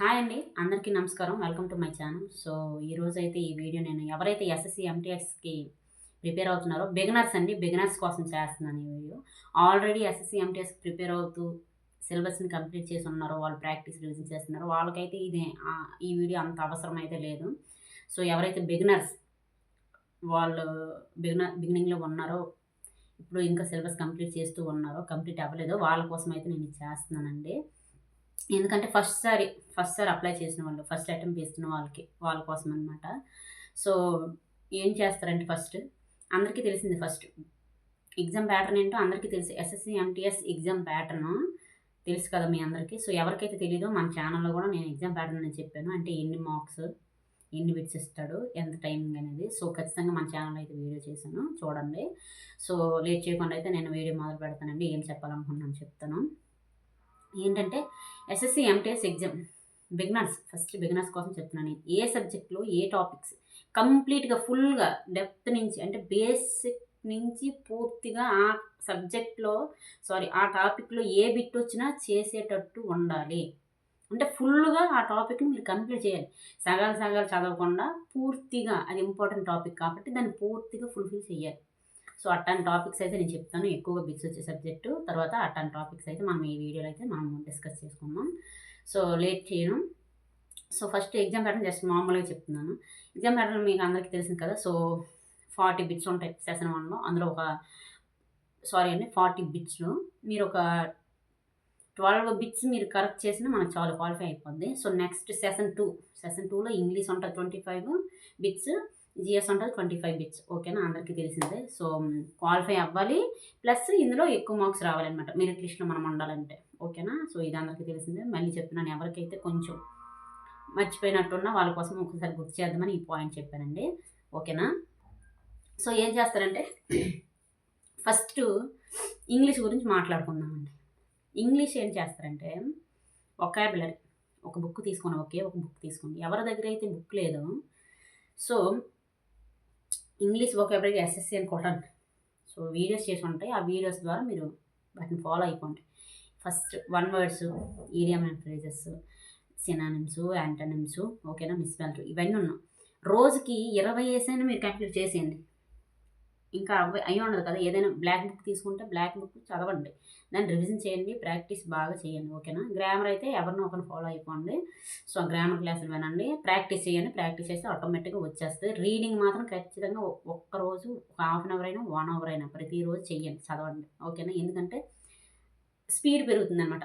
Hi అండి అందరికీ నమస్కారం. Welcome to my channel. So ఈరోజు అయితే ఈ వీడియో నేను ఎవరైతే ఎస్ఎస్సి ఎంటీఎస్కి ప్రిపేర్ అవుతున్నారో బిగినర్స్ అండి బిగినర్స్ కోసం చేస్తున్నాను ఈ video. Already S S C M T S prepare అవుతూ సిలబస్ని కంప్లీట్ చేసి ఉన్నారో వాళ్ళు ప్రాక్టీస్ రివిజన్ చేస్తున్నారో వాళ్ళకైతే ఇది ఈ వీడియో అంత అవసరం అయితే లేదు. సో ఎవరైతే బిగినర్స్ వాళ్ళు బిగినర్ బిగినింగ్లో ఉన్నారో ఇప్పుడు ఇంకా సిలబస్ కంప్లీట్ చేస్తూ ఉన్నారో కంప్లీట్ అవ్వలేదో వాళ్ళ కోసం అయితే నేను చేస్తున్నానండి. ఎందుకంటే ఫస్ట్ సారి ఫస్ట్ సారి అప్లై చేసిన వాళ్ళు ఫస్ట్ అటెంప్ట్ చేస్తున్న వాళ్ళకి వాళ్ళ కోసం అనమాట సో ఏం చేస్తారంటే ఫస్ట్ అందరికీ తెలిసింది ఫస్ట్. ఎగ్జామ్ ప్యాటర్న్ ఏంటో అందరికీ తెలుసు. ఎస్ఎస్సి ఎంటీఎస్ ఎగ్జామ్ ప్యాటర్న్ తెలుసు కదా మీ అందరికీ. సో ఎవరికైతే తెలియదో మన ఛానల్లో కూడా నేను ఎగ్జామ్ ప్యాటర్న్ అని చెప్పాను. అంటే ఎన్ని మార్క్స్ ఎన్ని బిట్స్ ఇస్తాడు ఎంత టైమింగ్ అనేది. సో ఖచ్చితంగా మన ఛానల్ అయితే వీడియో చేశాను. చూడండి. సో లేట్ చేయకుండా అయితే నేను వీడియో మొదలు పెడతానండి. ఏం చెప్పాలనుకున్నాను చెప్తాను. ఏంటంటే S S C M T S exam beginners first beginners కోసం చెప్తున్నాను నేను. ఏ సబ్జెక్ట్లో ఏ టాపిక్స్ కంప్లీట్గా ఫుల్గా డెప్త్ నుంచి అంటే బేసిక్ నుంచి పూర్తిగా ఆ సబ్జెక్ట్లో సారీ ఆ టాపిక్లో ఏ బిట్ వచ్చినా చేసేటట్టు ఉండాలి. అంటే ఫుల్గా ఆ టాపిక్ని మీరు కంప్లీట్ చేయాలి. సగాలు సగాలు చదవకుండా పూర్తిగా అది ఇంపార్టెంట్ టాపిక్ కాబట్టి దాన్ని పూర్తిగా ఫుల్ఫిల్ చేయాలి. సో అట్లాంటి టాపిక్స్ అయితే నేను చెప్తాను. ఎక్కువగా బిట్స్ వచ్చే సబ్జెక్టు. తర్వాత అట్లాంటి టాపిక్స్ అయితే మనం ఈ వీడియోలో అయితే మనం డిస్కస్ చేసుకుందాం. సో లేట్ చేయను. So first exam pattern just మామూలుగా చెప్తున్నాను. ఎగ్జామ్ ప్యాటర్న్ మీకు అందరికీ తెలిసింది కదా? సో ఫార్టీ బిట్స్ ఉంటాయి సెషన్ వన్లో. అందులో ఒక సారీ అండి ఫార్టీ బిట్స్లో మీరు ఒక ట్వెల్వ్ బిట్స్ మీరు కరెక్ట్ చేసినా మనకు చాలా క్వాలిఫై అయిపోద్ది. So next session two session టూలో ఇంగ్లీష్ ఉంటుంది twenty five bits. G S ఉంటుంది ట్వంటీ ఫైవ్ బిట్స్ ఓకేనా అందరికీ తెలిసిందే. సో క్వాలిఫై అవ్వాలి. ప్లస్ ఇందులో ఎక్కువ మార్క్స్ రావాలన్నమాట. మెరిట్ లిస్ట్లో మనం ఉండాలంటే ఓకేనా సో ఇది అందరికీ తెలిసిందే. మళ్ళీ చెప్తున్నాను ఎవరికైతే కొంచెం మర్చిపోయినట్టున్నా వాళ్ళ కోసం ఒకసారి గుర్తు చేద్దామని ఈ పాయింట్ చెప్పానండి. ఓకేనా సో ఏం చేస్తారంటే ఫస్ట్ ఇంగ్లీష్ గురించి మాట్లాడుకుందామండి. ఇంగ్లీష్ ఏం చేస్తారంటే ఒకాబులరీ ఒక బుక్ తీసుకొని ఒకే ఒక బుక్ తీసుకోండి. ఎవరి దగ్గర అయితే బుక్ లేదో సో ఇంగ్లీష్ ఒకాబులరీ ఎస్ఎస్సి అని కొట్టండి సో వీడియోస్ చేసి ఉంటాయి. ఆ వీడియోస్ ద్వారా మీరు వాటిని ఫాలో అయిపోండి. First one words idiom and phrases synonyms antonyms ఓకేనా మిస్పెల్ట్ ఇవన్నీ ఉన్నాం రోజుకి ఇరవై వేసైనా మీరు కంప్లీట్ చేసేయండి. ఇంకా అవ్వ అయ్యి ఉండదు కదా. ఏదైనా బ్లాక్ బుక్ తీసుకుంటే బ్లాక్ బుక్ చదవండి. దాన్ని రివిజన్ చేయండి ప్రాక్టీస్ బాగా చేయండి ఓకేనా? గ్రామర్ అయితే ఎవరినో ఒకరిని ఫాలో అయిపోండి. సో గ్రామర్ క్లాసులు వినండి. ప్రాక్టీస్ చేయండి. ప్రాక్టీస్ చేస్తే ఆటోమేటిక్గా వచ్చేస్తుంది. రీడింగ్ మాత్రం ఖచ్చితంగా ఒక్కరోజు ఒక్క రోజు ఒక హాఫ్ అన్ అవర్ అయినా వన్ అవర్ అయినా ప్రతిరోజు చేయండి చదవండి ఓకేనా? ఎందుకంటే స్పీడ్ పెరుగుతుంది అనమాట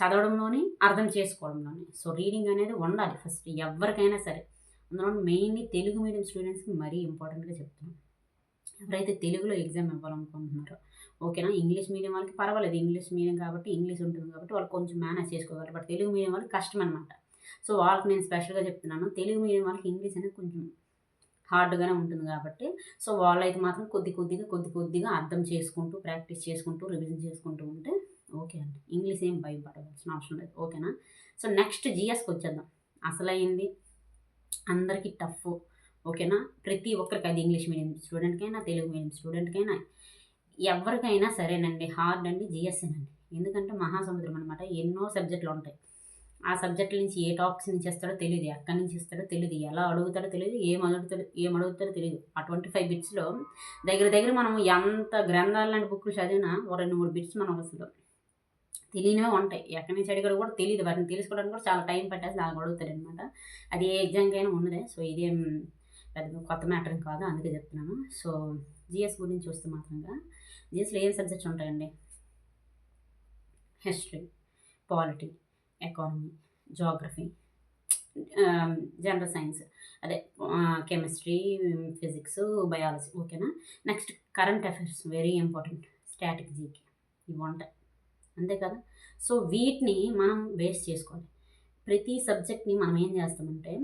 చదవడంలోని అర్థం చేసుకోవడంలోని. సో రీడింగ్ అనేది ఉండాలి ఫస్ట్ ఎవరికైనా సరే. అందులో మెయిన్లీ తెలుగు మీడియం స్టూడెంట్స్కి మరీ ఇంపార్టెంట్గా చెప్తున్నాను. ఎవరైతే తెలుగులో ఎగ్జామ్ ఇవ్వాలనుకుంటున్నారో. ఓకేనా? ఇంగ్లీష్ మీడియం వాళ్ళకి పర్వాలేదు. ఇంగ్లీష్ మీడియం కాబట్టి ఇంగ్లీష్ ఉంటుంది కాబట్టి వాళ్ళు కొంచెం మేనేజ్ చేసుకోగలరు. బట్ తెలుగు మీడియం వాళ్ళకి కష్టం అనమాట సో వాళ్ళకి నేను స్పెషల్గా చెప్తున్నాను. తెలుగు మీడియం వాళ్ళకి ఇంగ్లీష్ అనేది కొంచెం హార్డ్గానే ఉంటుంది కాబట్టి సో వాళ్ళైతే మాత్రం కొద్ది కొద్దిగా కొద్ది కొద్దిగా అర్థం చేసుకుంటూ ప్రాక్టీస్ చేసుకుంటూ రివిజన్ చేసుకుంటూ ఉంటే ఓకే అండి. ఇంగ్లీష్ ఏం భయపడవలసిన అవసరం లేదు. ఓకేనా? సో నెక్స్ట్ జిఎస్కి వచ్చేద్దాం. అసలైంది. అందరికీ టఫ్ ఓకేనా? ప్రతి ఒక్కరికి అది ఇంగ్లీష్ మీడియం స్టూడెంట్కైనా తెలుగు మీడియం స్టూడెంట్కైనా ఎవరికైనా సరేనండి. హార్డ్ అండి జిఎస్ఏనండి ఎందుకంటే మహాసముద్రం అనమాట ఎన్నో సబ్జెక్టులు ఉంటాయి. ఆ సబ్జెక్టుల నుంచి ఏ టాపిక్స్ నుంచి ఇస్తాడో తెలియదు ఎక్కడి నుంచి ఇస్తాడో తెలియదు ఎలా అడుగుతాడో తెలియదు ఏం అడుగుతాడో ఏం అడుగుతాడో తెలియదు ఆ ట్వంటీ ఫైవ్ బిట్స్లో దగ్గర దగ్గర మనం ఎంత గ్రంథాలు లాంటి బుక్లు చదివినా ఒక రెండు మూడు బిట్స్ మనం అసలు తెలియనివే ఉంటాయి. ఎక్కడి నుంచి అడిగాడు కూడా తెలియదు వాటిని తెలుసుకోవడానికి కూడా చాలా టైం పట్టేసి నాకు అడుగుతాడు అనమాట అది ఏ ఎగ్జామ్కి అయినా ఉన్నదే. సో ఇదేం పెద్ద కొత్త మ్యాటర్ కాదు అందుకే చెప్తున్నాను. సో జిఎస్ గురించి చూస్తే మాత్రంగా జిఎస్లో ఏం సబ్జెక్ట్స్ ఉంటాయండి? History polity economy geography general science అదే కెమిస్ట్రీ ఫిజిక్స్ బయాలజీ ఓకేనా? Next current affairs very important static G K ఇవి ఉంటాయి అంతే కదా? సో వీటిని మనం బేస్ చేసుకోవాలి. ప్రతి సబ్జెక్ట్ని మనం ఏం చేస్తామంటే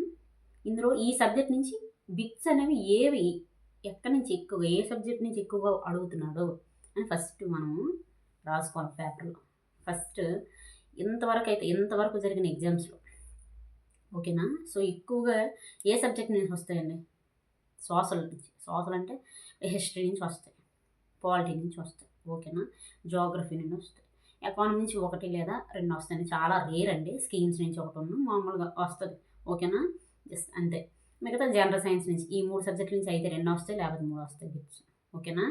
ఇందులో ఈ సబ్జెక్ట్ నుంచి బిట్స్ అనేవి ఏవి? ఎక్కడి నుంచి ఎక్కువ ఏ సబ్జెక్ట్ నుంచి ఎక్కువగా అడుగుతున్నాడో అని ఫస్ట్ మనము రాసుకోవాలి పేపర్లో. ఫస్ట్ ఇంతవరకు అయితే ఇంతవరకు జరిగిన ఎగ్జామ్స్లో. ఓకేనా? సో ఎక్కువగా ఏ సబ్జెక్ట్ నుంచి వస్తాయండి? సోషల్ నుంచి. సోషల్ అంటే హిస్టరీ నుంచి వస్తాయి. పాలిటీ నుంచి వస్తాయి. ఓకేనా? జోగ్రఫీ నుండి వస్తాయి. ఎకానమీ నుంచి ఒకటి లేదా రెండు వస్తాయి చాలా రేర్ అండి. స్కీమ్స్ నుంచి ఒకటి ఉన్న మామూలుగా వస్తుంది. ఓకేనా? జస్ట్ అంతే. మిగతా జనరల్ సైన్స్ నుంచి ఈ మూడు సబ్జెక్టుల నుంచి అయితే రెండు వస్తాయి లేకపోతే మూడు వస్తాయి బిట్స్ ఓకేనా?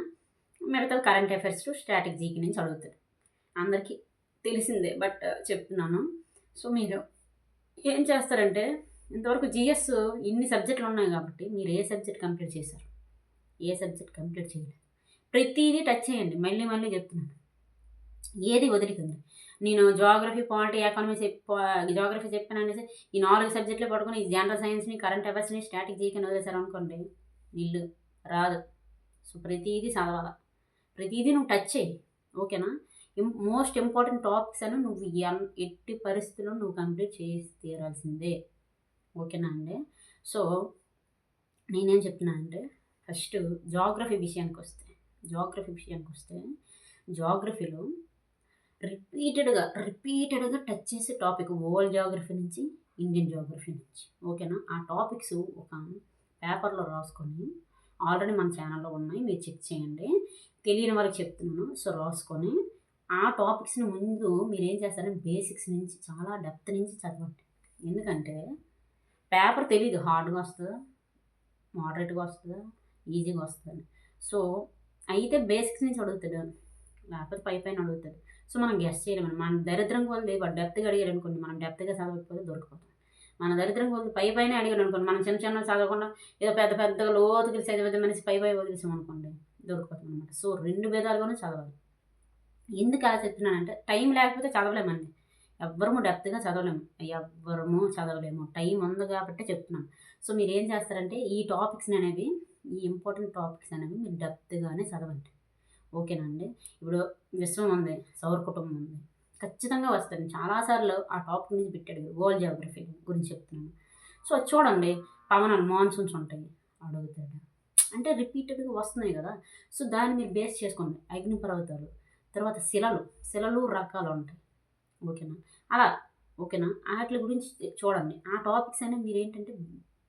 మిగతా కరెంట్ అఫైర్స్ టు స్టాటిక్ జీకి నుంచి అడుగుతారు. అందరికీ తెలిసిందే బట్ uh, చెప్తున్నాను. సో మీరు ఏం చేస్తారంటే ఇంతవరకు జిఎస్ ఇన్ని సబ్జెక్టులు ఉన్నాయి కాబట్టి మీరు ఏ సబ్జెక్ట్ కంప్లీట్ చేశారు? ఏ సబ్జెక్ట్ కంప్లీట్ చేయలేదు? ప్రతిదీ టచ్ చేయండి. మళ్ళీ మళ్ళీ చెప్తున్నాను. ఏది వదిలికండి నేను జోగ్రఫీ పాలిటీ ఎకానమీ జోగ్రఫీ చెప్పాను అనేసి ఈ నాలుగు సబ్జెక్టులు పడుకుని ఈ జనరల్ సైన్స్ని కరెంట్ అఫైర్స్ని స్టాటిక్ జీకని వదిలేశారు అనుకోండి ఇల్లు రాదు. సో ప్రతిదీ చదవాలి. ప్రతిదీ నువ్వు టచ్ చేయి. ఓకేనా మోస్ట్ ఇంపార్టెంట్ టాపిక్స్ అని నువ్వు ఎన్- ఎట్టి పరిస్థితుల్లో నువ్వు కంప్లీట్ చేసి తీరాల్సిందే. ఓకేనా అండి? సో నేనేం చెప్తున్నానంటే ఫస్ట్ జాగ్రఫీ విషయానికి వస్తే జాగ్రఫీ విషయానికి వస్తే జాగ్రఫీలో రిపీటెడ్గా రిపీటెడ్గా టచ్ చేసే టాపిక్ వరల్డ్ జాగ్రఫీ నుంచి ఇండియన్ జాగ్రఫీ నుంచి. ఓకేనా? ఆ టాపిక్స్ ఒక పేపర్లో రాసుకొని ఆల్రెడీ మన ఛానల్లో ఉన్నాయి మీరు చెక్ చేయండి. తెలియని వారికి చెప్తున్నాను సో రాసుకొని ఆ టాపిక్స్ని ముందు మీరు ఏం చేస్తారంటే బేసిక్స్ నుంచి చాలా డెప్త్ నుంచి చదవండి. ఎందుకంటే పేపర్ తెలియదు హార్డ్గా వస్తుందా మోడరేట్గా వస్తుందా ఈజీగా వస్తుందని సో అయితే బేసిక్స్ నుంచి అడుగుతాడు లేకపోతే పై పైన అడుగుతాడు. సో మనం గెస్ట్ చేయలేము మన దరిద్రం కొలది వాడు డెప్త్గా అడిగారు అనుకోండి మనం డెప్త్గా చదవకపోతే దొరికిపోతాం. మన దరిద్రం కొలది పై పైన అడిగారు అనుకోండి మనం చిన్న చిన్న చదవకుండా ఏదో పెద్ద పెద్దగా లోతుకి పెద్ద మనిషి పై పై వదిలేసాం అనుకోండి దొరికిపోతాం అనమాట సో రెండు విధాలుగానే చదవాలి. ఎందుకు అలా చెప్తున్నానంటే టైం లేకపోతే చదవలేమండి ఎవ్వరము డెప్త్గా చదవలేము. ఎవ్వరము చదవలేము. టైం ఉంది కాబట్టి చెప్తున్నాను సో మీరు ఏం చేస్తారంటే ఈ టాపిక్స్ అనేవి ఈ ఇంపార్టెంట్ టాపిక్స్ అనేవి మీరు డెప్త్గానే చదవండి. ఓకేనండి ఇప్పుడు విశ్వం ఉంది సౌర కుటుంబం ఉంది. ఖచ్చితంగా వస్తుంది చాలాసార్లు ఆ టాపిక్ నుంచి పెట్టాడు వరల్డ్ జియోగ్రఫీ గురించి చెప్తున్నాను. సో అది చూడండి పవనాలు మాన్సూన్స్ ఉంటాయి అడుగుతాడు. అంటే రిపీటెడ్గా వస్తున్నాయి కదా సో దాన్ని మీరు బేస్ చేసుకోండి. అగ్నిపర్వతాలు తర్వాత శిలలు శిలలు రకాలు ఉంటాయి. ఓకేనా? అలా ఓకేనా? వాటి గురించి చూడండి. ఆ టాపిక్స్ అనేవి మీరు ఏంటంటే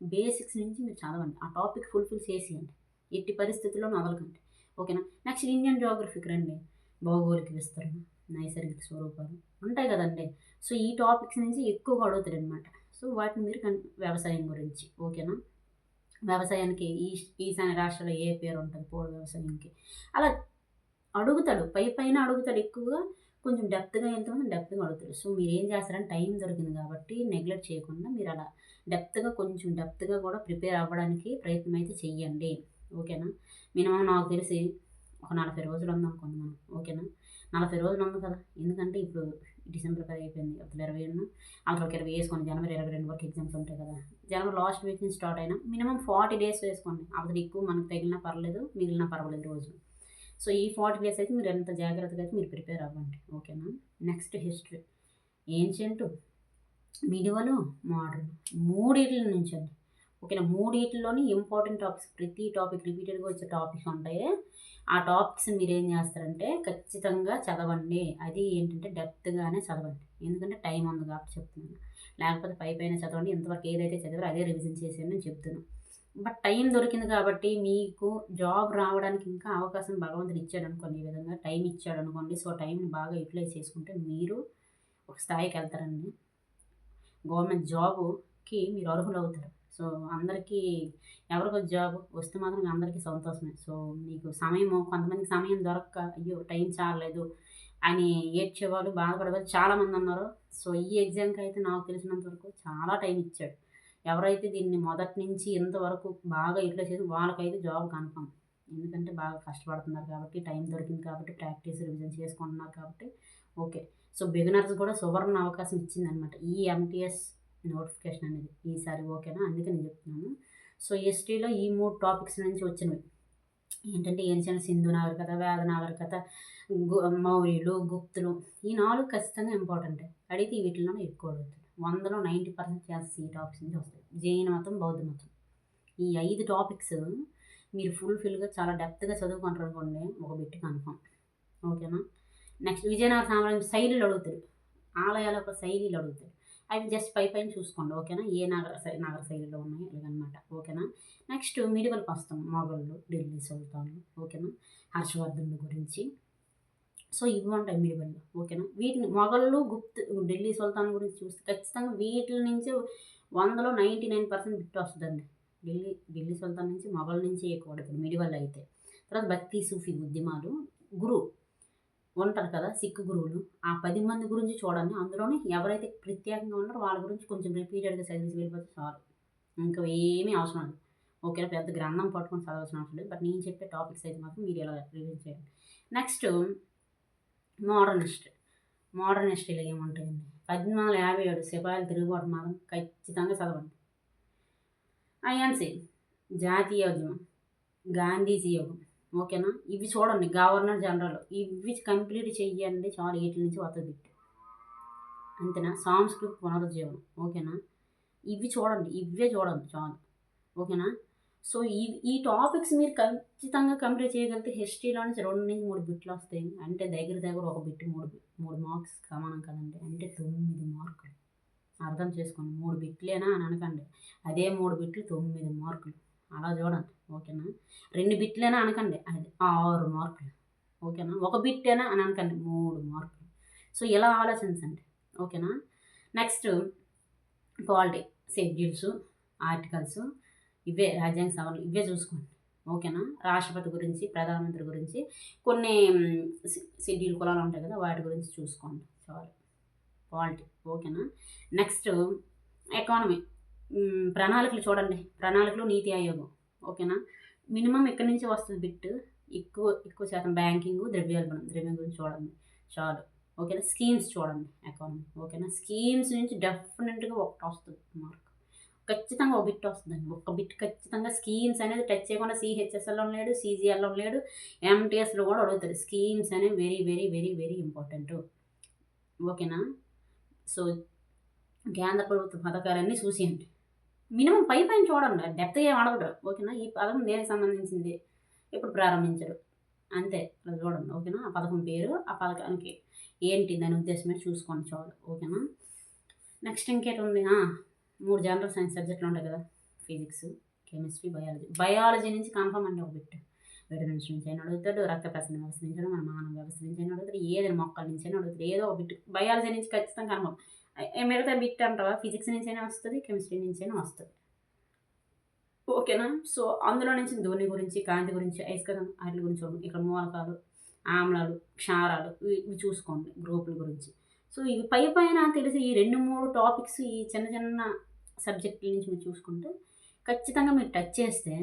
బేసిక్స్ నుంచి మీరు చదవండి. ఆ టాపిక్ ఫుల్ఫిల్ చేసేయండి. ఎట్టి పరిస్థితుల్లో మొదలకండి ఓకేనా? నెక్స్ట్ ఇండియన్ జోగ్రఫీకి రండి. భౌగోళిక విస్తరణ నైసర్గిక స్వరూపాలు ఉంటాయి కదండి. సో ఈ టాపిక్స్ నుంచి ఎక్కువగా అడుగుతారు అనమాట సో వాటిని మీరు కన్ వ్యవసాయం గురించి ఓకేనా? వ్యవసాయానికి ఈ ఈశాన్య రాష్ట్రాల్లో ఏ పేరు ఉంటుంది? పోడు వ్యవసాయానికి. అలా అడుగుతాడు పై పైన అడుగుతాడు ఎక్కువగా. కొంచెం డెప్త్గా వెళ్తామని డెప్త్గా అడుగుతాడు. సో మీరు ఏం చేస్తారని టైం దొరికింది కాబట్టి నెగ్లెక్ట్ చేయకుండా మీరు అలా డెప్త్గా కొంచెం డెప్త్గా కూడా ప్రిపేర్ అవ్వడానికి ప్రయత్నం అయితే చెయ్యండి. ఓకేనా? మినిమం నాకు తెలిసి ఒక నలభై రోజులు ఉందాం అనుకోండి మనం ఓకేనా? నలభై రోజులు ఉంది కదా? ఎందుకంటే ఇప్పుడు డిసెంబర్ పది అయిపోయింది. అప్పుడు ఇరవై ఉన్న అక్కడ ఒక ఇరవై వేసుకోండి జనవరి ఇరవై రెండు వరకు ఎగ్జామ్స్ ఉంటాయి కదా? జనవరి లాస్ట్ వీక్ నుంచి స్టార్ట్ అయినా మినిమం ఫార్టీ డేస్ వేసుకోండి. అప్పుడు ఎక్కువ మనకు తగిలినా పర్లేదు మిగిలినా పర్వాలేదు రోజు. సో ఈ ఫార్టీ డేస్ అయితే మీరు ఎంత జాగ్రత్తగా అయితే మీరు ప్రిపేర్ అవ్వండి. ఓకేనా? Next history. Ancient medieval modern. మూడిట్ల నుంచి అండి ఓకేనా? మూడింటిలోని ఇంపార్టెంట్ టాపిక్స్ ప్రతి టాపిక్ రిపీటెడ్గా వచ్చే టాపిక్స్ ఉంటాయి. ఆ టాపిక్స్ మీరు ఏం చేస్తారంటే ఖచ్చితంగా చదవండి. అది ఏంటంటే డెప్త్గానే చదవండి. ఎందుకంటే టైం ఉంది కాబట్టి చెప్తున్నాను. లేకపోతే పై పైన చదవండి. ఇంతవరకు ఏదైతే చదివారో అదే రివిజన్ చేసేయని నేను చెప్తున్నాను. బట్ టైం దొరికింది కాబట్టి మీకు జాబ్ రావడానికి ఇంకా అవకాశం భగవంతుడు ఇచ్చాడు అనుకోండి ఈ విధంగా టైం ఇచ్చాడు అనుకోండి. సో టైంని బాగా యూటిలైజ్ చేసుకుంటే మీరు ఒక స్థాయికి వెళ్తారండి. గవర్నమెంట్ జాబుకి మీరు అర్హులు అవుతారు సో అందరికీ ఎవరికో జాబ్ వస్తే మాత్రం అందరికీ సంతోషమే. సో మీకు సమయము కొంతమందికి సమయం దొరక్క అయ్యో టైం చాలలేదు అని ఏడ్చేవాళ్ళు బాధపడేవాళ్ళు చాలామంది ఉన్నారు. సో ఈ ఎగ్జామ్కి అయితే నాకు తెలిసినంత వరకు చాలా టైం ఇచ్చాడు. ఎవరైతే దీన్ని మొదటి నుంచి ఇంతవరకు బాగా ఇట్లా చేసి వాళ్ళకైతే జాబ్ కన్ఫర్మ్. ఎందుకంటే బాగా కష్టపడుతున్నారు కాబట్టి టైం దొరికింది కాబట్టి ప్రాక్టీస్ రివిజన్ చేసుకుంటున్నారు కాబట్టి ఓకే. సో బిగినర్స్ కూడా సువర్ణ అవకాశం ఇచ్చిందనమాట ఈ ఎంటీఎస్ నోటిఫికేషన్ అనేది ఈసారి ఓకేనా? అందుకే నేను చెప్తున్నాను. సో ఎస్టీలో ఈ మూడు టాపిక్స్ నుంచి వచ్చినవి. ఏంటంటే ఏన్షియన్ సింధు నాగరికత వేద నాగరికత గు మౌర్యులు గుప్తులు ఈ నాలుగు ఖచ్చితంగా ఇంపార్టెంట్ అడిగితే వీటిలోనే ఎక్కువ అడుగుతుంది వందలో నైంటీ పర్సెంట్ ఛాన్సెస్ ఈ టాపిక్స్ నుంచి వస్తాయి. జైన మతం బౌద్ధ మతం. ఈ ఐదు టాపిక్స్ మీరు ఫుల్ఫిల్గా చాలా డెప్త్గా చదువుకుంటారు అనుకోండి ఒక బిట్ కన్ఫామ్ ఓకేనా? నెక్స్ట్ విజయనగర సామ్రాజ్యం శైలిలు అడుగుతాడు ఆలయాల యొక్క శైలిలు అడుగుతాడు అవి జస్ట్ పై పైన చూసుకోండి ఓకేనా? ఏ నగర శై- నగర శైలిలో ఉన్నాయి ఇలాగనమాట ఓకేనా? నెక్స్ట్ మిడివల్కి వస్తాం మొగళ్ళు ఢిల్లీ సుల్తాన్లు ఓకేనా? హర్షవర్ధనుల గురించి. సో ఇవి ఉంటాయి మిడివల్లో ఓకేనా? వీటిని మొగళ్ళు గుప్తు ఢిల్లీ సుల్తాన్ గురించి చూస్తే ఖచ్చితంగా వీటి నుంచి వందలో నైంటీ నైన్ పర్సెంట్ బిట్ వస్తుందండి. ఢిల్లీ ఢిల్లీ సుల్తాన్ నుంచి మొఘల్ నుంచి ఎక్కువ పడుతుంది మిడివల్ అయితే. తర్వాత భక్తి సూఫీ ఉద్యమాలు గురు ఉంటారు కదా సిక్ గురువులు. ఆ పది మంది గురించి చూడండి. అందులోనే ఎవరైతే ప్రత్యేకంగా ఉన్నారో వాళ్ళ గురించి కొంచెం రిపీటెడ్గా చదివేసి వెళ్ళిపోతే చాలు. ఇంకా ఏమీ అవసరం లేదు. ఓకేనా పెద్ద గ్రంథం పట్టుకొని చదవాల్సిన అవసరం లేదు. బట్ నేను చెప్పే టాపిక్స్ అయితే మాత్రం మీరు ఎలా రిలీజ్ చేయండి. Next modernist. మోడర్నిస్ట్ ఇలా ఏముంటాయండి? పద్దెనిమిది వందల యాభై ఏడు సిపాయిలు తిరుగుబాటు మాత్రం ఖచ్చితంగా చదవండి. ఐఎన్సీ జాతీయ ఉద్యమం గాంధీజీ యోగం. ఓకేనా? ఇవి చూడండి గవర్నర్ జనరల్. ఇవి కంప్లీట్ చెయ్యండి చాలు వీటి నుంచి వస్తుంది బిట్టు అంతేనా? సాంస్కృతిక పునరుజ్జీవనం ఓకేనా? ఇవి చూడండి ఇవే చూడండి చాలు. ఓకేనా? సో ఈ ఈ టాపిక్స్ మీరు ఖచ్చితంగా కంప్లీట్ చేయగలిగితే హిస్టరీలో నుంచి రెండు నుంచి మూడు బిట్లు వస్తాయి. అంటే దగ్గర దగ్గర ఒక బిట్ మూడు మూడు మార్క్స్ సమానం కదండి. అంటే తొమ్మిది మార్కులు. అర్థం చేసుకోండి మూడు బిట్లేనా అని అనకండి. అదే మూడు బిట్లు తొమ్మిది మార్కులు. అలా చూడండి. ఓకేనా? రెండు బిట్లేనా అనకండి. అది ఆరు మార్కులు. ఓకేనా? ఒక బిట్టేనా అని అనకండి. మూడు మార్కులు. సో ఇలా ఆలోచించండి? ఓకేనా? నెక్స్ట్ పాలిటీ షెడ్యూల్స్ ఆర్టికల్స్ ఇవే రాజ్యాంగ సవరణలు ఇవే చూసుకోండి. ఓకేనా? రాష్ట్రపతి గురించి ప్రధానమంత్రి గురించి కొన్ని షెడ్యూల్ కులాలు ఉంటాయి కదా వాటి గురించి చూసుకోండి. చాలు. పాలిటీ ఓకేనా? Next economy. ప్రణాళికలు చూడండి. ప్రణాళికలు నీతి ఆయోగం. ఓకేనా? మినిమం ఎక్కడి నుంచి వస్తుంది బిట్? ఎక్కువ ఎక్కువ శాతం బ్యాంకింగ్ ద్రవ్యోల్బణం. ద్రవ్యం గురించి చూడండి. చాలు. ఓకేనా? స్కీమ్స్ చూడండి. అకౌంట్ ఓకేనా? స్కీమ్స్ నుంచి డెఫినెట్గా ఒకటి వస్తుంది మార్క్. ఖచ్చితంగా ఒక బిట్ వస్తుందండి. ఒక బిట్ ఖచ్చితంగా స్కీమ్స్ అనేది టచ్ చేయకుండా సిహెచ్ఎస్ఎల్లో లేడు సీజీఎల్లో లేడు ఎంటీఎస్లో కూడా అడుగుతారు. స్కీమ్స్ అనేవి very very very very important. ఓకేనా? సో కేంద్ర ప్రభుత్వ పథకాలన్నీ చూసేయండి. మినిమం పై పైన చూడండి. డెప్త్ ఏం అడగడు. ఓకేనా? ఈ పథకం దేనికి సంబంధించింది? ఎప్పుడు ప్రారంభించరు అంతే. చూడండి. ఓకేనా? ఆ పథకం పేరు ఆ పథకానికి ఏంటి దాని ఉద్దేశమే చూసుకోండి చాలు. ఓకేనా? నెక్స్ట్ ఇంకేటి ఉంది మూడు జనరల్ సైన్స్ సబ్జెక్టులు ఉంటాయి కదా. Physics chemistry biology. బయాలజీ నుంచి కన్ఫర్మ్ అంటే ఒక బిట్. విటమిన్స్ నుంచి అయినా అడుగుతాడు రక్త ప్రసరణ వ్యవస్థ నుంచి మన మానవ వ్యవస్థ నుంచి అయినా అడుగుతాడు ఏదైనా మొక్కల నుంచి అయినా అడుగుతాడు. ఏదో ఒక బిట్. బయాలజీ నుంచి ఖచ్చితంగా కన్ఫర్మ్. మిగతా బిట్ అంటావా? ఫిజిక్స్ నుంచి అయినా వస్తుంది కెమిస్ట్రీ నుంచైనా వస్తుంది. ఓకేనా సో అందులో నుంచి ధోని గురించి కాంతి గురించి ఐస్కరం వాటి గురించి ఇక్కడ మూలకాలు ఆమ్లాలు క్షారాలు ఇవి చూసుకోండి గ్రూపుల గురించి. సో ఇవి పై పైన తెలిసి ఈ రెండు మూడు టాపిక్స్ ఈ చిన్న చిన్న సబ్జెక్టుల నుంచి మీరు చూసుకుంటే ఖచ్చితంగా మీరు టచ్ చేస్తే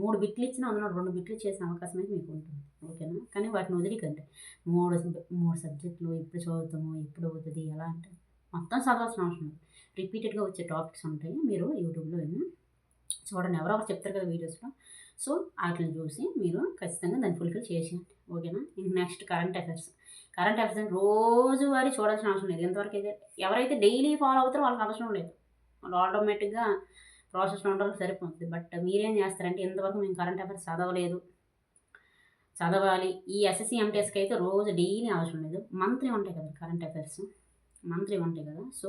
మూడు బిట్లు ఇచ్చినా అందులో రెండు బిట్లు చేసే అవకాశం అయితే మీకు ఉంటుంది. ఓకేనా కానీ వాటిని వదిలికండి. మూడు మూడు సబ్జెక్టులు ఎప్పుడు చదువుతాము ఎప్పుడు అవుతుంది ఎలా అంటే మొత్తం చదవాల్సిన అవసరం లేదు రిపీటెడ్గా వచ్చే టాపిక్స్ ఉంటాయి. మీరు యూట్యూబ్లో చూడండి. ఎవరో ఒకరు చెప్తారు కదా వీడియోస్లో. సో వాటిని చూసి మీరు ఖచ్చితంగా దాన్ని ఫుల్ఫిల్ చేసేయండి. ఓకేనా ఇంక next current affairs current affairs రోజువారీ చూడాల్సిన అవసరం లేదు. ఎంతవరకు అయితే ఎవరైతే డైలీ ఫాలో అవుతారో వాళ్ళకి అవసరం లేదు వాళ్ళు ఆటోమేటిక్గా ప్రాసెస్ ఉండడం సరిపోతుంది. బట్ మీరేం చేస్తారంటే ఇంతవరకు మేము కరెంట్ అఫైర్స్ చదవలేదు. చదవాలి. ఈ ఎస్ఎస్సి ఎంటీఎస్కి అయితే రోజు డైలీ అవసరం లేదు. మంత్లీ ఉంటాయి కదా కరెంట్ అఫైర్స్ మంత్లీ ఉంటాయి కదా. సో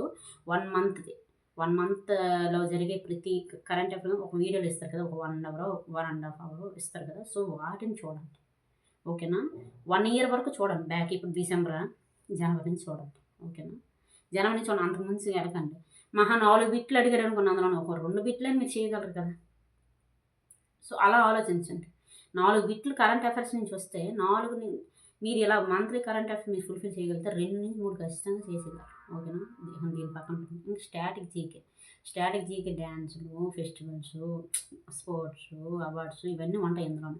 వన్ మంత్ది వన్ మంత్లో జరిగే ప్రతి కరెంట్ అఫైర్ ఒక వీడియోలు ఇస్తారు కదా. ఒక one hour one and half hour ఇస్తారు కదా. సో వాటిని చూడండి. ఓకేనా వన్ ఇయర్ వరకు చూడండి. బ్యాక్ ఇప్పుడు డిసెంబర్ జనవరి నుంచి చూడండి. ఓకేనా జనవరి నుంచి చూడండి. అంతకుముందు వెళ్ళకండి మహా నాలుగు బిట్లు అడిగాడు అనుకున్న అందులో ఒక రెండు బిట్లే మీరు చేయగలరు కదా. సో అలా ఆలోచించండి. నాలుగు బిట్లు కరెంట్ అఫైర్స్ నుంచి వస్తే నాలుగు మీరు ఇలా మంత్లీ కరెంట్ అఫైర్స్ మీరు ఫుల్ఫిల్ చేయగలిగితే రెండు నుంచి మూడు ఖచ్చితంగా చేసేదారు ఓకేనా? దీని పక్కన ఇంకా స్టాటిక్ జీకే స్టాటిక్ జీకే డ్యాన్సులు ఫెస్టివల్స్ స్పోర్ట్స్ అవార్డ్స్ ఇవన్నీ ఉంటాయి ఇందులో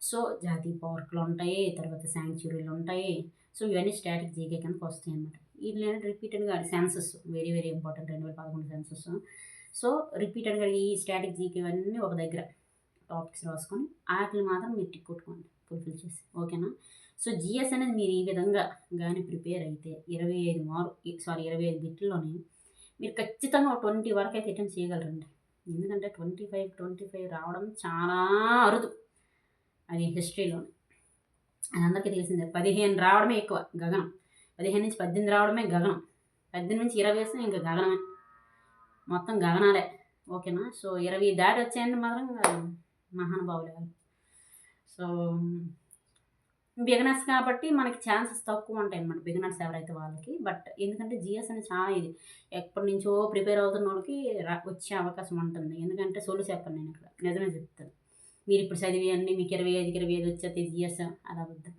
సో జాతీయ పార్కులు ఉంటాయి తర్వాత శాంక్చురీలు ఉంటాయి. సో ఇవన్నీ స్టాటిక్ జీకే కిందకి వస్తాయి అన్నమాట. వీటిలో రిపీటెడ్గా సెన్సెస్ వెరీ వెరీ ఇంపార్టెంట్ రెండు వేల పదకొండు సెన్సెస్ సో రిపీటెడ్గా ఈ స్టాటిక్ జీకే ఇవన్నీ ఒక దగ్గర టాపిక్స్ రాసుకొని వాటిని మాత్రం మీరు టిక్ కొట్టుకోండి ఫుల్ఫిల్ చేసి. ఓకేనా? సో జిఎస్ అనేది మీరు ఈ విధంగా కానీ ప్రిపేర్ అయితే ఇరవై ఐదు మార్ సారీ ఇరవై ఐదు బిట్లలోనే మీరు ఖచ్చితంగా ట్వంటీ వరకు అయితే అటెంప్ట్ చేయగలరండి. ఎందుకంటే ట్వంటీ ఫైవ్ ట్వంటీ ఫైవ్ రావడం చాలా అరుదు అది హిస్టరీలోనే. అది అందరికీ తెలిసిందే. పదిహేను రావడమే ఎక్కువ గగనం. పదిహేను నుంచి పద్దెనిమిది రావడమే గగనం. పద్దెనిమిది నుంచి ఇరవై వేస్తే ఇంకా గగనమే. మొత్తం గగనాలే. ఓకేనా? సో ఇరవై దాటి వచ్చాయంటే మాత్రం మహానుభావులు సో బిగినర్స్ కాబట్టి మనకి ఛాన్సెస్ తక్కువ ఉంటాయి అనమాట బిగినర్స్ ఎవరైతే వాళ్ళకి. బట్ ఎందుకంటే జిఎస్ అనేది చాలా ఇది. ఎప్పటి నుంచో ప్రిపేర్ అవుతున్న వాళ్ళకి వచ్చే అవకాశం ఉంటుంది. ఎందుకంటే సోలు చెప్పను నేను ఇక్కడ. నిజమే చెప్తాను. మీరు ఇప్పుడు చదివేయండి మీకు ఇరవై ఐదుకి ఇరవై ఐదు వచ్చేది జిఎస్ అలా వద్దు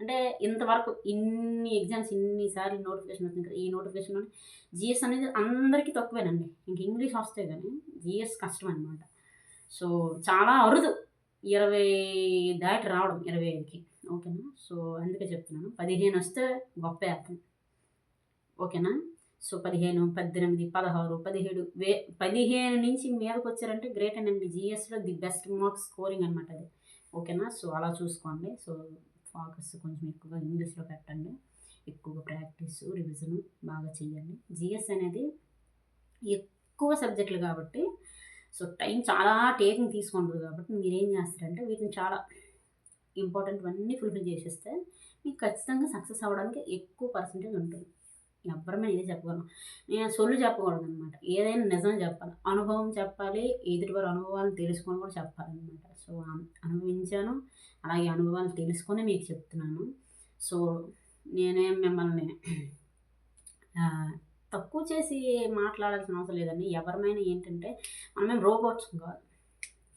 అంటే ఇంతవరకు ఇన్ని ఎగ్జామ్స్ ఇన్నిసార్లు నోటిఫికేషన్ వచ్చింది కదా ఈ నోటిఫికేషన్లో జిఎస్ అనేది అందరికీ తక్కువేనండి. ఇంక ఇంగ్లీష్ వస్తే కానీ జిఎస్ కష్టం అనమాట సో చాలా అరుదు. ఇరవై దాటి రావడం ఇరవై ఐదుకి. ఓకేనా? సో అందుకే చెప్తున్నాను. పదిహేను వస్తే గొప్ప అర్థం ఓకేనా? సో పదిహేను పద్దెనిమిది పదహారు పదిహేడు వే పదిహేను నుంచి మీదకి వచ్చారంటే గ్రేట్ అండి జిఎస్లో ది బెస్ట్ మార్క్స్ స్కోరింగ్ అనమాట అది. ఓకేనా? సో అలా చూసుకోండి. సో ఫోకస్ కొంచెం ఎక్కువగా ఇంగ్లీష్లో పెట్టండి. ఎక్కువగా ప్రాక్టీస్ రివిజన్ బాగా చేయండి జిఎస్ అనేది ఎక్కువ సబ్జెక్టులు కాబట్టి సో టైం చాలా టేకింగ్ తీసుకుంటుంది కాబట్టి మీరు ఏం చేస్తారంటే వీటిని చాలా ఇంపార్టెంట్ అన్నీ ఫుల్ఫిల్ చేసేస్తే మీకు ఖచ్చితంగా సక్సెస్ అవ్వడానికి ఎక్కువ పర్సంటేజ్ ఉంటుంది. ఎవరమే ఇదే చెప్పగలను. నేను సొల్లు చెప్పకూడదు అనమాట ఏదైనా నిజం చెప్పాలి. అనుభవం చెప్పాలి. ఎదుటి వారి అనుభవాలను తెలుసుకొని కూడా చెప్పాలన్నమాట. సో అనుభవించాను. అలాగే అనుభవాలు తెలుసుకొని మీకు చెప్తున్నాను. సో నేనే మిమ్మల్ని తక్కువ చేసి మాట్లాడాల్సిన అవసరం లేదండి. ఎవరిమైనా ఏంటంటే మనమేం రోబోట్స్ కాదు.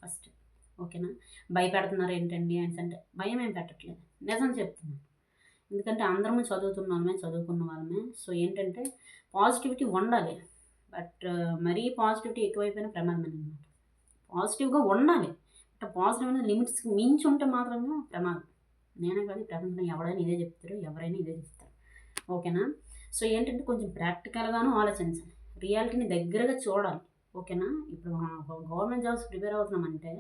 ఫస్ట్ ఓకేనా? భయపెడుతున్నారు ఏంటండి అని అంటే భయం ఏం పెట్టట్లేదు. నిజం చెప్తున్నాను. ఎందుకంటే అందరము చదువుతున్న వాళ్ళమే చదువుకున్న వాళ్ళమే. సో ఏంటంటే పాజిటివిటీ ఉండాలి. బట్ మరీ పాజిటివిటీ ఎక్కువైపోయిన ప్రమాదం అనమాట పాజిటివ్గా ఉండాలి. బట్ పాజిటివ్ అనేది లిమిట్స్కి మించి ఉంటే మాత్రమే ప్రమాదం. నేనే కాదు ప్రపంచంలో ఎవరైనా ఇదే చెప్తారు ఎవరైనా ఇదే చెప్తారు. ఓకేనా? సో ఏంటంటే కొంచెం ప్రాక్టికల్గాను ఆలోచించాలి రియాలిటీని దగ్గరగా చూడాలి. ఓకేనా? ఇప్పుడు గవర్నమెంట్ జాబ్స్ ప్రిపేర్ అవుతున్నామంటే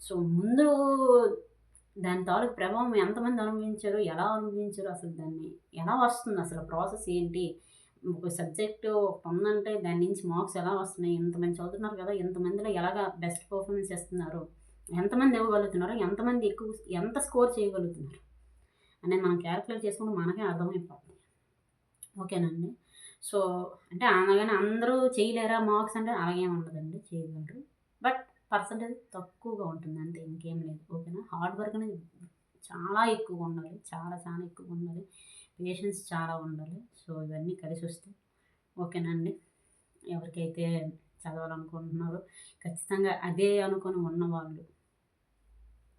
సో ముందు దాని తాలూకు ప్రభావం ఎంతమంది అనుభవించారు ఎలా అనుభవించారు అసలు దాన్ని ఎలా వస్తుంది అసలు ప్రాసెస్ ఏంటి? ఒక సబ్జెక్టు ఉందంటే దాని నుంచి మార్క్స్ ఎలా వస్తున్నాయి? ఎంతమంది చదువుతున్నారు కదా ఎంతమందిలో ఎలాగ బెస్ట్ పర్ఫార్మెన్స్ ఇస్తున్నారు? ఎంతమంది ఇవ్వగలుగుతున్నారు? ఎంతమంది ఎక్కువ ఎంత స్కోర్ చేయగలుగుతున్నారు? అనేది మనం క్యాలిక్యులేట్ చేసుకుంటే మనకే అర్థమైపోతుంది. ఓకేనండి. సో అంటే అనగానే అందరూ చేయలేరా మార్క్స్ అంటే అలాగే ఉండదండి చేయగలరు. బట్ పర్సంటేజ్ తక్కువగా ఉంటుంది అంతే ఇంకేం లేదు ఓకేనా? హార్డ్ వర్క్ అనేది చాలా ఎక్కువగా ఉండాలి చాలా చాలా ఎక్కువగా ఉండాలి. పేషెన్స్ చాలా ఉండాలి. సో ఇవన్నీ కలిసి వస్తాయి ఓకేనండి. ఎవరికైతే చదవాలనుకుంటున్నారో ఖచ్చితంగా అదే అనుకొని ఉన్నవాళ్ళు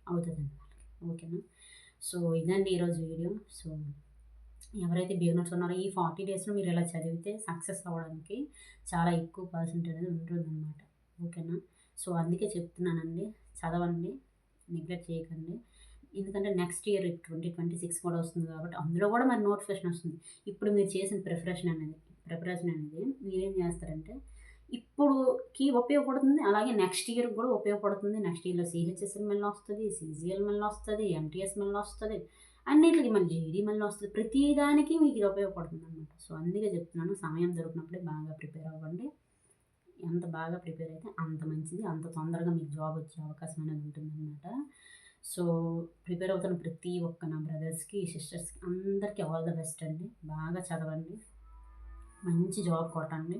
అవుతుందండి వాళ్ళకి ఓకేనా? సో ఇదండి ఈరోజు వీడియో. సో ఎవరైతే బిగినర్స్ ఉన్నారో ఈ ఫార్టీ డేస్లో మీరు ఇలా చదివితే సక్సెస్ అవ్వడానికి చాలా ఎక్కువ పర్సెంట్ అనేది ఉంటుందన్నమాట. ఓకేనా? సో అందుకే చెప్తున్నానండి. చదవండి నెగ్లెక్ట్ చేయకండి. ఎందుకంటే next year twenty twenty six కూడా వస్తుంది కాబట్టి అందులో కూడా మరి నోటిఫికేషన్ వస్తుంది. ఇప్పుడు మీరు చేసిన ప్రిపరేషన్ అనేది ప్రిపరేషన్ అనేది మీరేం చేస్తారంటే ఇప్పుడుకి ఉపయోగపడుతుంది అలాగే నెక్స్ట్ ఇయర్ కూడా ఉపయోగపడుతుంది. నెక్స్ట్ ఇయర్లో సిహెచ్ఎస్ఎల్ మెల్ వస్తుంది సిజిఎల్ మెల్ వస్తుంది ఎంటీఎస్ మెల్ వస్తుంది. అన్నిటికి మళ్ళీ జీడీ మళ్ళీ వస్తుంది. ప్రతిదానికి మీకు ఇది ఉపయోగపడుతుంది అనమాట సో అందుకే చెప్తున్నాను సమయం దొరికినప్పుడే బాగా ప్రిపేర్ అవ్వండి. ఎంత బాగా ప్రిపేర్ అయితే అంత మంచిది. అంత తొందరగా మీకు జాబ్ వచ్చే అవకాశం అనేది ఉంటుందన్నమాట. సో ప్రిపేర్ అవుతున్న ప్రతి ఒక్క నా బ్రదర్స్కి సిస్టర్స్కి అందరికీ ఆల్ ద బెస్ట్ అండి. బాగా చదవండి. మంచి జాబ్ కొట్టండి.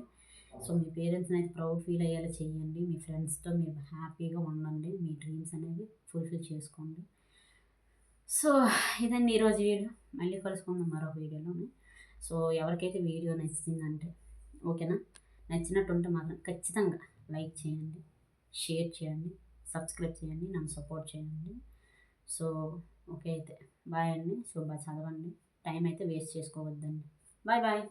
సో మీ పేరెంట్స్ని అయితే ప్రౌడ్ ఫీల్ అయ్యేలా చేయండి మీ ఫ్రెండ్స్తో మీరు హ్యాపీగా ఉండండి. మీ డ్రీమ్స్ అనేవి ఫుల్ఫిల్ చేసుకోండి. సో ఇదండి ఈరోజు వీడియో. మళ్ళీ కలుసుకుందాం మరో వీడియోలోనే. సో ఎవరికైతే వీడియో నచ్చిందంటే ఓకేనా? నచ్చినట్టు ఉంటే మాత్రం ఖచ్చితంగా లైక్ చేయండి షేర్ చేయండి సబ్స్క్రైబ్ చేయండి నన్ను సపోర్ట్ చేయండి. సో ఓకే అయితే. బాయ్ అండి. సో బాగా చదవండి. టైం అయితే వేస్ట్ చేసుకోవద్దండి. Bye bye.